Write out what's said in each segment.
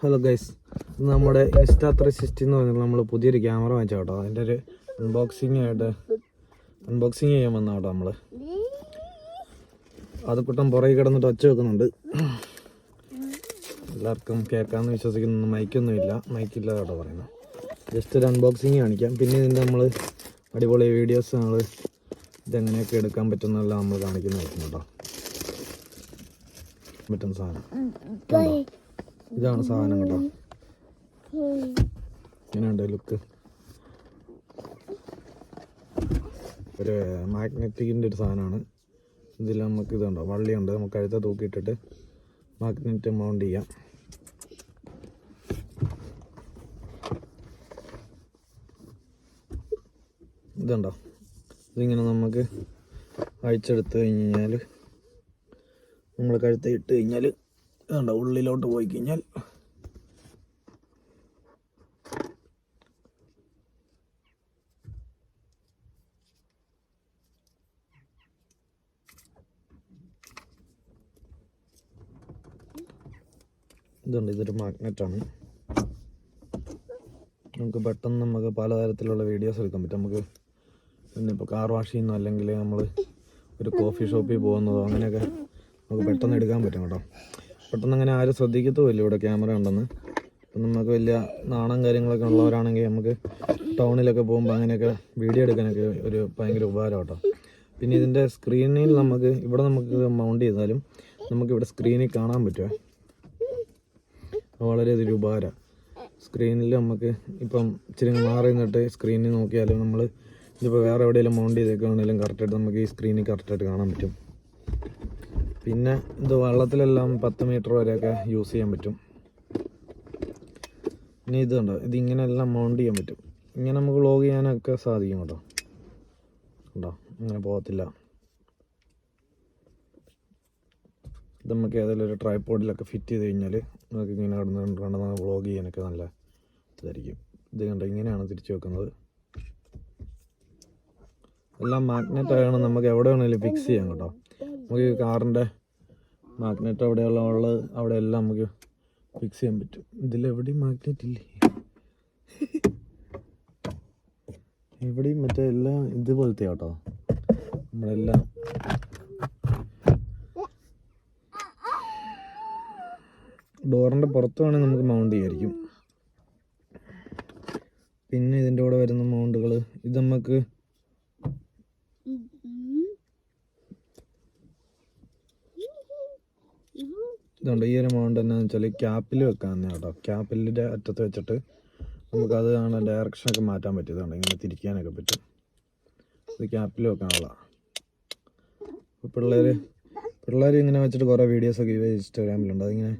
Hello guys നമ്മുടെ insta three sixty എന്ന് പറഞ്ഞാൽ നമ്മൾ പുതിയൊരു ക്യാമറ വാങ്ങിച്ച കേട്ടോ അതിന്റെ ഒരു അൺബോക്സിങ് ആയിട്ട് അൺബോക്സിങ് ചെയ്യാൻ വന്ന കേട്ടോ നമ്മൾ അത് കുട്ടം പുറകെ കിടന്നിട്ട് ഒച്ച വെക്കുന്നുണ്ട്. എല്ലാവർക്കും കേൾക്കാമെന്ന് വിശ്വസിക്കുന്ന. മൈക്കൊന്നുമില്ല. മൈക്കില്ല കേട്ടോ പറയുന്നത്. ജസ്റ്റ് ഒരു അൺബോക്സിങ് കാണിക്കാം. പിന്നെ ഇതിന്റെ നമ്മൾ അടിപൊളി വീഡിയോസ് നമ്മൾ ഇതെങ്ങനെയൊക്കെ എടുക്കാൻ പറ്റുന്നെല്ലാം നമ്മൾ കാണിക്കുന്നതായിരിക്കും കേട്ടോ പറ്റുന്ന സാധനം? ഇതാണ് സാധനം കേട്ടോ ഇങ്ങനെയുണ്ട് ലുക്ക്. ഒരു മാഗ്നറ്റിക്കിന്റെ ഒരു സാധനമാണ്. ഇതിൽ നമുക്ക് ഇതുണ്ടോ വള്ളിയുണ്ട്. നമുക്ക് കഴുത്ത തൂക്കിയിട്ടിട്ട് മാഗ്നറ്റ് മൗണ്ട് ചെയ്യാം. ഇതുണ്ടോ ഇതിങ്ങനെ നമുക്ക് അഴിച്ചെടുത്ത് കഴിഞ്ഞ് കഴിഞ്ഞാൽ നമ്മൾ കഴുത്ത് ഇട്ട് കഴിഞ്ഞാൽ ഇതുണ്ടോ ഉള്ളിലോട്ട് പോയി കഴിഞ്ഞാൽ ഇതുണ്ട് ഇതൊരു മാഗ്നറ്റാണ് നമുക്ക് പെട്ടെന്ന് നമുക്ക് പലതരത്തിലുള്ള വീഡിയോസ് എടുക്കാൻ പറ്റും. നമുക്ക് പിന്നെ ഇപ്പോൾ കാർ വാഷ് ചെയ്യുന്നു അല്ലെങ്കിൽ നമ്മൾ ഒരു കോഫി ഷോപ്പിൽ പോകുന്നതോ അങ്ങനെയൊക്കെ നമുക്ക് പെട്ടെന്ന് എടുക്കാൻ പറ്റും കേട്ടോ. പെട്ടെന്ന് അങ്ങനെ ആരും ശ്രദ്ധിക്കത്തുമില്ല ഇവിടെ ക്യാമറ ഉണ്ടെന്ന്. അപ്പം നമുക്ക് വലിയ നാണം കാര്യങ്ങളൊക്കെ ഉള്ളവരാണെങ്കിൽ നമുക്ക് ടൗണിലൊക്കെ പോകുമ്പോൾ അങ്ങനെയൊക്കെ വീഡിയോ എടുക്കാനൊക്കെ ഒരു ഭയങ്കര ഉപകാരം കേട്ടോ പിന്നെ ഇതിന്റെ സ്ക്രീനിൽ നമുക്ക് ഇവിടെ നമുക്ക് മൗണ്ട് ചെയ്താലും നമുക്ക് ഇവിടെ സ്ക്രീനിൽ കാണാൻ പറ്റുമേ വളരെ ഇതൊരു ഉപകാരം. സ്ക്രീനിൽ നമുക്ക് ഇപ്പം ഇച്ചിരി മാറി നിന്നിട്ട് സ്ക്രീനിൽ നോക്കിയാലും നമ്മൾ ഇതിപ്പോൾ വേറെ എവിടെയെങ്കിലും മൗണ്ട് ചെയ്തേക്കുകയാണെങ്കിലും കറക്റ്റായിട്ട് നമുക്ക് ഈ സ്ക്രീനിൽ കറക്റ്റായിട്ട് കാണാൻ പറ്റും. പിന്നെ ഇത് വെള്ളത്തിലെല്ലാം പത്ത് മീറ്റർ വരെയൊക്കെ യൂസ് ചെയ്യാൻ പറ്റും. ഇനി ഇത് കണ്ടോ? ഇതിങ്ങനെ എല്ലാം മൗണ്ട് ചെയ്യാൻ പറ്റും. ഇങ്ങനെ നമുക്ക് വ്ളോഗ് ചെയ്യാനൊക്കെ സാധിക്കും കേട്ടോ. ഉണ്ടോ ഇങ്ങനെ പോകത്തില്ല. ഇത് നമുക്ക് ഏതെങ്കിലും ഒരു ട്രൈപ്പോഡിലൊക്കെ ഫിറ്റ് ചെയ്ത് കഴിഞ്ഞാൽ നമുക്ക് ഇങ്ങനെ കിടന്ന് നിന്ന് കണ്ട് നമുക്ക് വ്ളോഗ് ചെയ്യാനൊക്കെ നല്ല ഇതായിരിക്കും. ഇത് കണ്ടോ? ഇങ്ങനെയാണ് തിരിച്ചു വെക്കുന്നത്. എല്ലാം മാഗ്നറ്റ് ആയാണ് നമുക്ക് എവിടെ വേണമെങ്കിലും ഫിക്സ് ചെയ്യാം കേട്ടോ. നമുക്ക് കാറിന്റെ മാഗ്നറ്റ് അവിടെയുള്ള ഉള്ളത് അവിടെ എല്ലാം നമുക്ക് ഫിക്സ് ചെയ്യാൻ പറ്റും. ഇതിലെവിടെയും മാഗ്നറ്റ് ഇല്ലേ? എവിടെയും മറ്റേ എല്ലാം ഇതുപോലത്തെ കേട്ടോ നമ്മളെല്ലാം ഡോറിന്റെ പുറത്ത് വേണമെങ്കിൽ നമുക്ക് മൗണ്ട് ചെയ്യായിരിക്കും. പിന്നെ ഇതിന്റെ കൂടെ വരുന്ന മൗണ്ടുകൾ ഇത് നമുക്ക് ഇതുണ്ട്. ഈ ഒരു മൗണ്ട് എന്നാന്ന് വെച്ചാൽ ക്യാപ്പിൽ വെക്കാവുന്ന കേട്ടോ. ക്യാപ്പിലിന്റെ അറ്റത്ത് വെച്ചിട്ട് നമുക്കത് ആണ് ഡയറക്ഷനൊക്കെ മാറ്റാൻ പറ്റും ഇതുണ്ട് ഇങ്ങനെ തിരിക്കാനൊക്കെ പറ്റും. ഇത് ക്യാപ്പിൽ വെക്കാനുള്ള അപ്പോൾ പിള്ളേർ പിള്ളേർ ഇങ്ങനെ വെച്ചിട്ട് കുറേ വീഡിയോസൊക്കെ ഇൻസ്റ്റാഗ്രാമിലുണ്ട്. അതിങ്ങനെ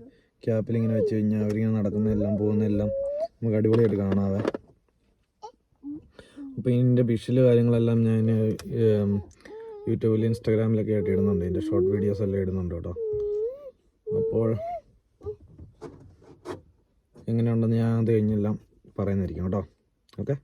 ക്യാപ്പിൽ ഇങ്ങനെ വെച്ച് കഴിഞ്ഞാൽ അവരിങ്ങനെ നടക്കുന്നതെല്ലാം പോകുന്നതെല്ലാം നമുക്ക് അടിപൊളിയായിട്ട് കാണാവേ. അപ്പോൾ ഇതിന്റെ വിഷ്വൽ കാര്യങ്ങളെല്ലാം ഞാൻ യൂട്യൂബിൽ ഇൻസ്റ്റാഗ്രാമിലൊക്കെ ആയിട്ട് ഇടുന്നുണ്ട്. ഇതിന്റെ ഷോർട്ട് വീഡിയോസ് എല്ലാം ഇടുന്നുണ്ട് കേട്ടോ. അപ്പോൾ എങ്ങനെയുണ്ടെന്ന് ഞാൻ അത് കഴിഞ്ഞെല്ലാം പറയുന്നതായിരിക്കും കേട്ടോ. ഓക്കെ?